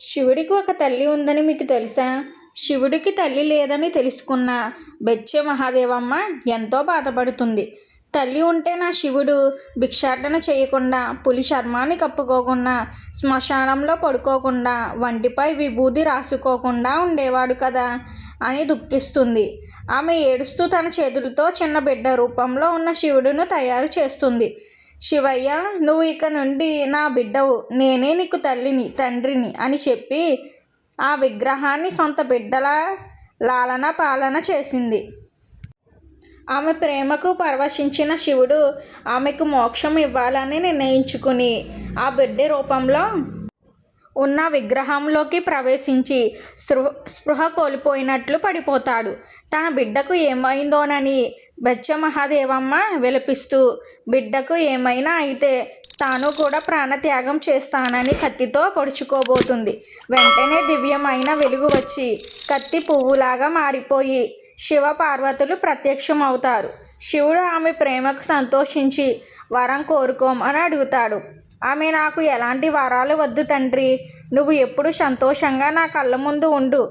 శివుడికి ఒక తల్లి ఉందని మీకు తెలుసా? శివుడికి తల్లి లేదని తెలుసుకున్న బెచ్చే మహాదేవమ్మ ఎంతో బాధపడుతుంది. తల్లి ఉంటే నా శివుడు భిక్షాటన చేయకుండా పులి చర్మాన్ని కప్పుకోకుండా శ్మశానంలో పడుకోకుండా వంటిపై విభూది రాసుకోకుండా ఉండేవాడు కదా అని దుఃఖిస్తుంది. ఆమె ఏడుస్తూ తన చేతులతో చిన్న బిడ్డ రూపంలో ఉన్న శివుడును తయారు చేస్తుంది. శివయ్య నువ్వు ఇక నుండి నా బిడ్డవు. నేనే నీకు తల్లిని తండ్రిని అని చెప్పి ఆ విగ్రహాన్ని సొంత బిడ్డల లాలన పాలన చేసింది. ఆమె ప్రేమకు పరవశించిన శివుడు ఆమెకు మోక్షం ఇవ్వాలని నిర్ణయించుకుని ఆ బిడ్డ రూపంలో ఉన్న విగ్రహంలోకి ప్రవేశించి స్పృహ స్పృహ కోల్పోయినట్లు పడిపోతాడు. తన బిడ్డకు ఏమైందోనని బెచ్చ మహాదేవమ్మ విలపిస్తూ బిడ్డకు ఏమైనా అయితే తాను కూడా ప్రాణత్యాగం చేస్తానని కత్తితో పొడుచుకోబోతుంది. వెంటనే దివ్యమైన వెలుగు వచ్చి కత్తి పువ్వులాగా మారిపోయి శివ పార్వతులు ప్రత్యక్షమవుతారు. శివుడు ఆమె ప్రేమకు సంతోషించి వరం కోరుకోమని అడుగుతాడు. ఆమె నాకు ఎలాంటి వరాలు వద్దు తండ్రి. నువ్వు ఎప్పుడు సంతోషంగా నా కళ్ళ ముందు ఉండు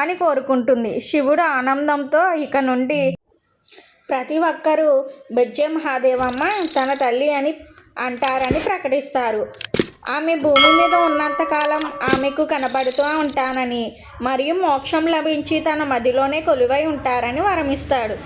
అని కోరుకుంటుంది. శివుడు ఆనందంతో ఇక నుండి ప్రతి ఒక్కరూ బెజ్జె మహాదేవమ్మ తన తల్లి అని అంటారని ప్రకటిస్తారు. ఆమె భూమి మీద ఉన్నంతకాలం ఆమెకు కనబడుతూ ఉంటానని మరియు మోక్షం లభించి తన మదిలోనే కొలువై ఉంటారని వరమిస్తాడు.